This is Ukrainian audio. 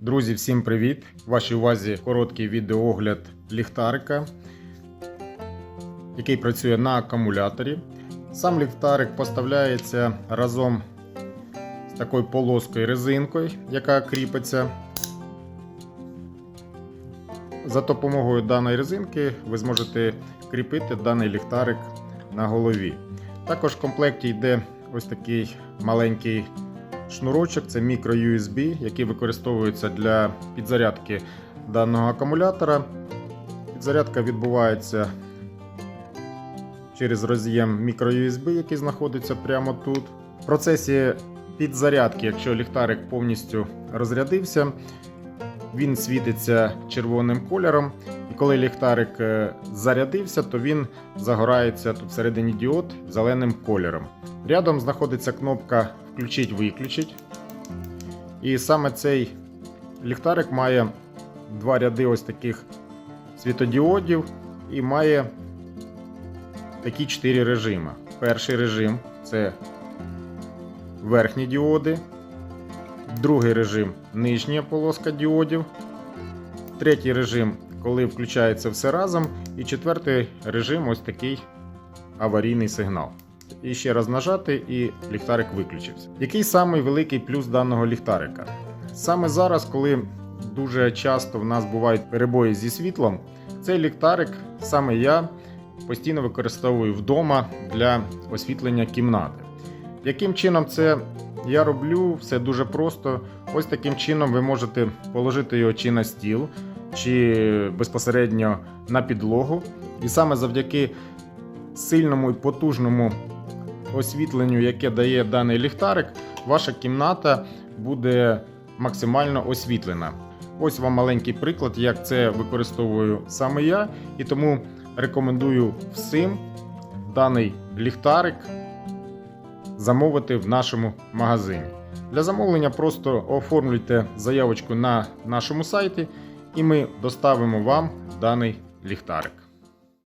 Друзі, всім привіт! В вашій увазі короткий відеоогляд ліхтарика, який працює на акумуляторі. Сам ліхтарик поставляється разом з такою полоскою резинкою, яка кріпиться. За допомогою даної резинки ви зможете кріпити даний ліхтарик на голові. Також в комплекті йде ось такий маленький шнурочок, це мікро USB, який використовується для підзарядки даного акумулятора. Підзарядка відбувається через роз'єм мікро USB, який знаходиться прямо тут. В процесі підзарядки, якщо ліхтарик повністю розрядився, він світиться червоним кольором. Коли ліхтарик е, зарядився, то він загорається тут всередині діод зеленим кольором. Рядом знаходиться кнопка Включить-виключить. І саме цей ліхтарик має два ряди ось таких світодіодів і має такі чотири режими. Перший режим це верхні діоди, другий режим нижня полоска діодів, третій режим, коли включається все разом, і четвертий режим ось такий аварійний сигнал. І ще раз нажати, і ліхтарик виключився. Який самий великий плюс даного ліхтарика? Саме зараз, коли дуже часто в нас бувають перебої зі світлом, цей ліхтарик саме я постійно використовую вдома для освітлення кімнати. Яким чином це я роблю? Все дуже просто. Ось таким чином ви можете положити його чи на стіл, чи безпосередньо на підлогу. І саме завдяки сильному і потужному освітленню, яке дає даний ліхтарик, ваша кімната буде максимально освітлена. Ось вам маленький приклад, як це використовую саме я, і тому рекомендую всім даний ліхтарик замовити в нашому магазині. Для замовлення просто оформлюйте заявочку на нашому сайті, і ми доставимо вам даний ліхтарик.